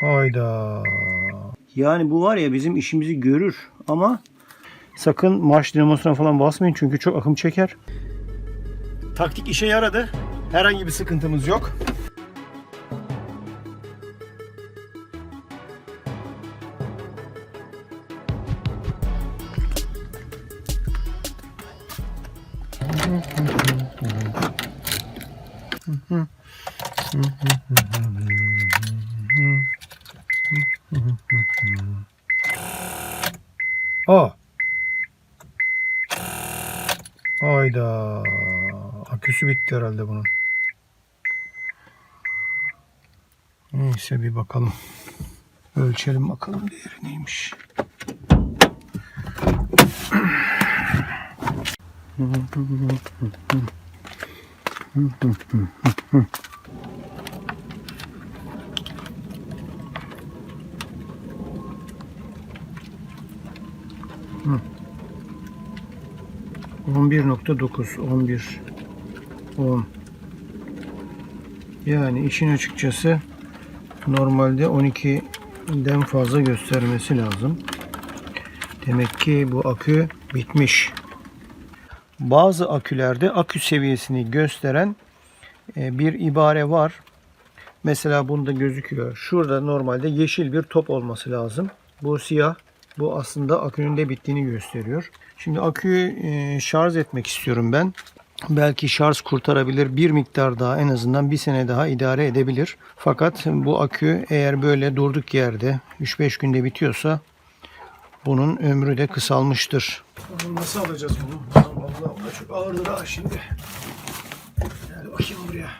Hayda. Yani bu var ya bizim işimizi görür ama sakın marş dinamosuna falan basmayın çünkü çok akım çeker. Taktik işe yaradı. Herhangi bir sıkıntımız yok. Aa. Hayda. Aküsü bitti herhalde bunun. Neyse bir bakalım. Ölçelim bakalım değeri neymiş. Mm-hmm. 11.9 11 10 yani işin açıkçası normalde 12'den fazla göstermesi lazım. Demek ki bu akü bitmiş. Bazı akülerde akü seviyesini gösteren e, bir ibare var. Mesela bunda gözüküyor. Şurada normalde yeşil bir top olması lazım. Bu siyah bu aslında akünün de bittiğini gösteriyor. Şimdi aküyü e, şarj etmek istiyorum ben. Belki şarj kurtarabilir. Bir miktar daha en azından bir sene daha idare edebilir. Fakat bu akü eğer böyle durduk yerde 3-5 günde bitiyorsa bunun ömrü de kısalmıştır. Nasıl alacağız bunu? Allah Allah çok ağırdır ha şimdi. Gel bakayım buraya.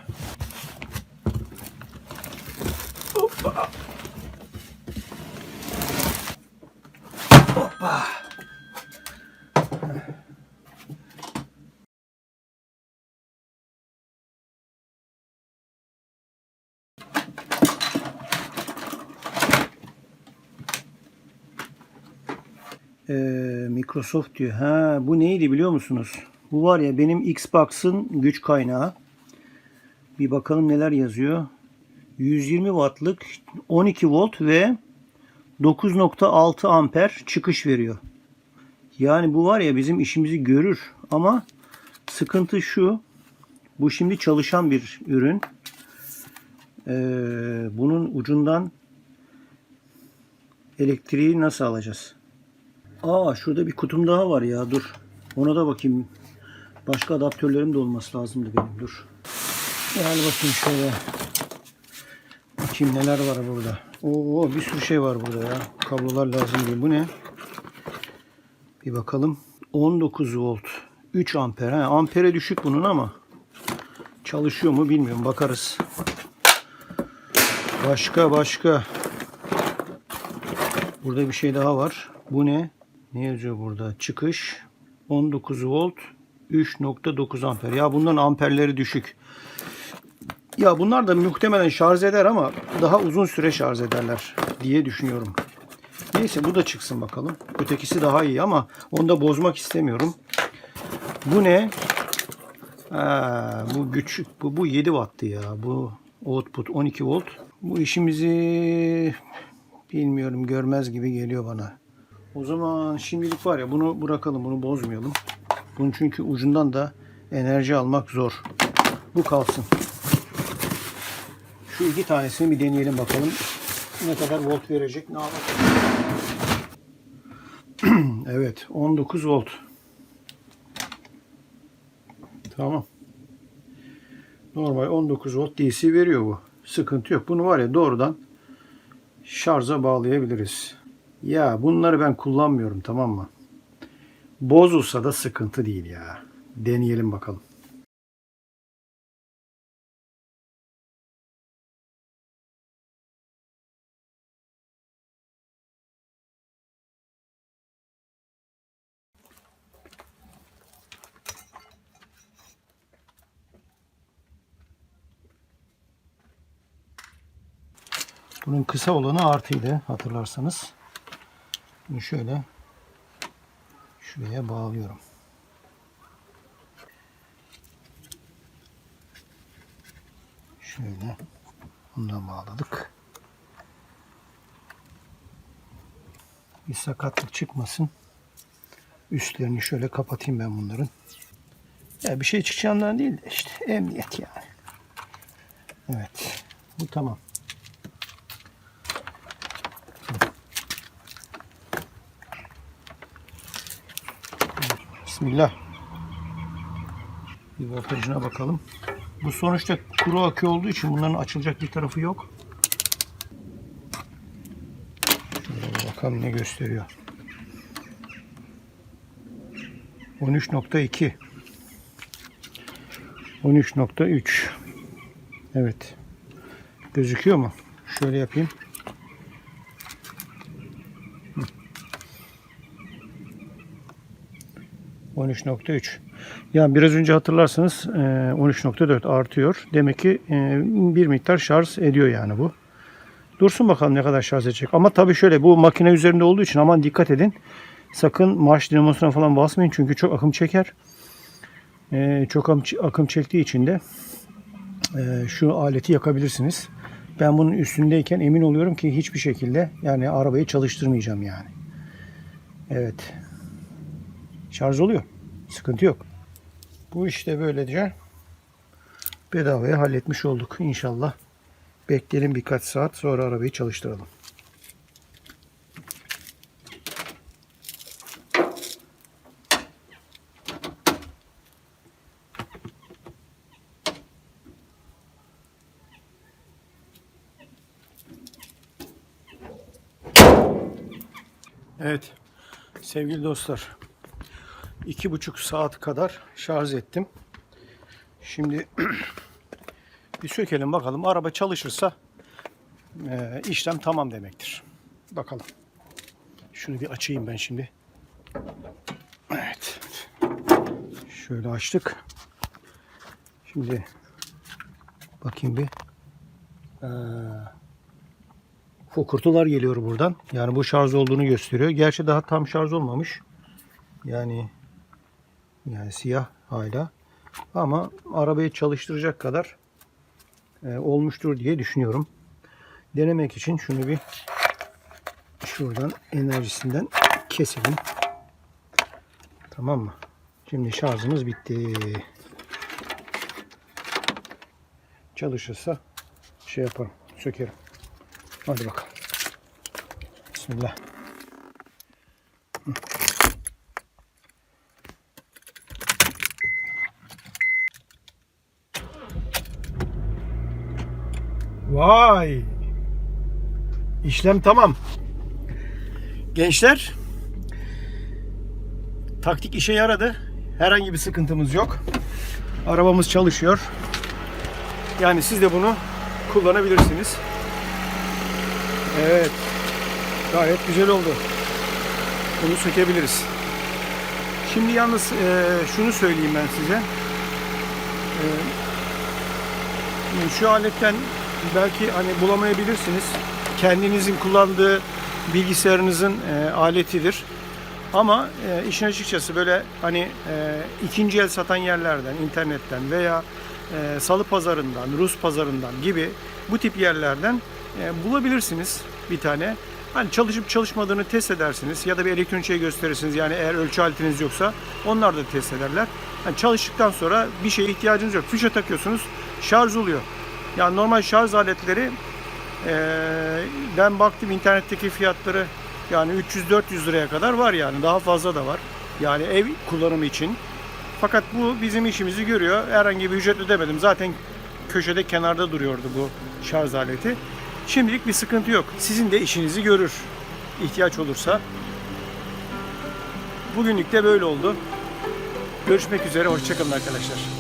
Hoppa. Hoppa. Ee, Microsoft diyor. Ha bu neydi biliyor musunuz? Bu var ya benim Xbox'ın güç kaynağı. Bir bakalım neler yazıyor. 120 wattlık 12 volt ve 9.6 amper çıkış veriyor. Yani bu var ya bizim işimizi görür ama sıkıntı şu. Bu şimdi çalışan bir ürün. Ee, bunun ucundan elektriği nasıl alacağız? Aa şurada bir kutum daha var ya dur. Ona da bakayım. Başka adaptörlerim de olması lazımdı benim dur. Gel bakayım şöyle. Bakayım neler var burada. Oo bir sürü şey var burada ya. Kablolar lazım değil. Bu ne? Bir bakalım. 19 volt. 3 amper. Ha, ampere düşük bunun ama çalışıyor mu bilmiyorum. Bakarız. Başka başka. Burada bir şey daha var. Bu ne? Ne yazıyor burada? Çıkış 19 volt 3.9 amper. Ya bunların amperleri düşük. Ya bunlar da muhtemelen şarj eder ama daha uzun süre şarj ederler diye düşünüyorum. Neyse bu da çıksın bakalım. Ötekisi daha iyi ama onu da bozmak istemiyorum. Bu ne? Ha, bu küçük. Bu, bu 7 watt'tı ya. Bu output 12 volt. Bu işimizi bilmiyorum görmez gibi geliyor bana. O zaman şimdilik var ya bunu bırakalım. Bunu bozmayalım. Bunun çünkü ucundan da enerji almak zor. Bu kalsın. Şu iki tanesini bir deneyelim bakalım. Ne kadar volt verecek ne yapacak. evet 19 volt. Tamam. Normal 19 volt DC veriyor bu. Sıkıntı yok. Bunu var ya doğrudan şarja bağlayabiliriz. Ya bunları ben kullanmıyorum tamam mı? Bozulsa da sıkıntı değil ya. Deneyelim bakalım. Bunun kısa olanı artıydı hatırlarsanız. Bunu şöyle şuraya bağlıyorum. Şöyle bundan bağladık. Bir sakatlık çıkmasın. Üstlerini şöyle kapatayım ben bunların. Ya bir şey çıkacağından değil de işte emniyet yani. Evet. Bu tamam. Bismillah. Bir voltajına bakalım. Bu sonuçta kuru akü olduğu için bunların açılacak bir tarafı yok. Şöyle bakalım ne gösteriyor. 13.2 13.3 Evet. Gözüküyor mu? Şöyle yapayım. 13.3 yani biraz önce hatırlarsanız e, 13.4 artıyor. Demek ki e, bir miktar şarj ediyor yani bu. Dursun bakalım ne kadar şarj edecek. Ama tabii şöyle bu makine üzerinde olduğu için aman dikkat edin. Sakın marş dinamosuna falan basmayın çünkü çok akım çeker. E, çok akım, çektiği için de e, şu aleti yakabilirsiniz. Ben bunun üstündeyken emin oluyorum ki hiçbir şekilde yani arabayı çalıştırmayacağım yani. Evet. Şarj oluyor. Sıkıntı yok. Bu işte böylece bedavaya halletmiş olduk inşallah. Bekleyelim birkaç saat sonra arabayı çalıştıralım. Evet sevgili dostlar iki buçuk saat kadar şarj ettim. Şimdi bir sökelim bakalım. Araba çalışırsa e, işlem tamam demektir. Bakalım. Şunu bir açayım ben şimdi. Evet. Şöyle açtık. Şimdi bakayım bir. Ee, fokurtular geliyor buradan. Yani bu şarj olduğunu gösteriyor. Gerçi daha tam şarj olmamış. Yani yani siyah hala. Ama arabayı çalıştıracak kadar e, olmuştur diye düşünüyorum. Denemek için şunu bir şuradan enerjisinden keselim. Tamam mı? Şimdi şarjımız bitti. Çalışırsa şey yaparım. Sökerim. Hadi bakalım. Bismillah. Vay. İşlem tamam. Gençler taktik işe yaradı. Herhangi bir sıkıntımız yok. Arabamız çalışıyor. Yani siz de bunu kullanabilirsiniz. Evet. Gayet güzel oldu. Bunu sökebiliriz. Şimdi yalnız e, şunu söyleyeyim ben size. E, şu aletten belki hani bulamayabilirsiniz. Kendinizin kullandığı bilgisayarınızın e, aletidir. Ama e, işin açıkçası böyle hani e, ikinci el satan yerlerden, internetten veya e, salı pazarından, Rus pazarından gibi bu tip yerlerden e, bulabilirsiniz bir tane. Hani çalışıp çalışmadığını test edersiniz ya da bir elektronik şey gösterirsiniz. Yani eğer ölçü aletiniz yoksa onlar da test ederler. Hani çalıştıktan sonra bir şeye ihtiyacınız yok. Fişe takıyorsunuz, şarj oluyor. Yani normal şarj aletleri e, ben baktım internetteki fiyatları yani 300-400 liraya kadar var yani daha fazla da var. Yani ev kullanımı için. Fakat bu bizim işimizi görüyor. Herhangi bir ücret ödemedim. Zaten köşede kenarda duruyordu bu şarj aleti. Şimdilik bir sıkıntı yok. Sizin de işinizi görür. ihtiyaç olursa. Bugünlük de böyle oldu. Görüşmek üzere. Hoşçakalın arkadaşlar.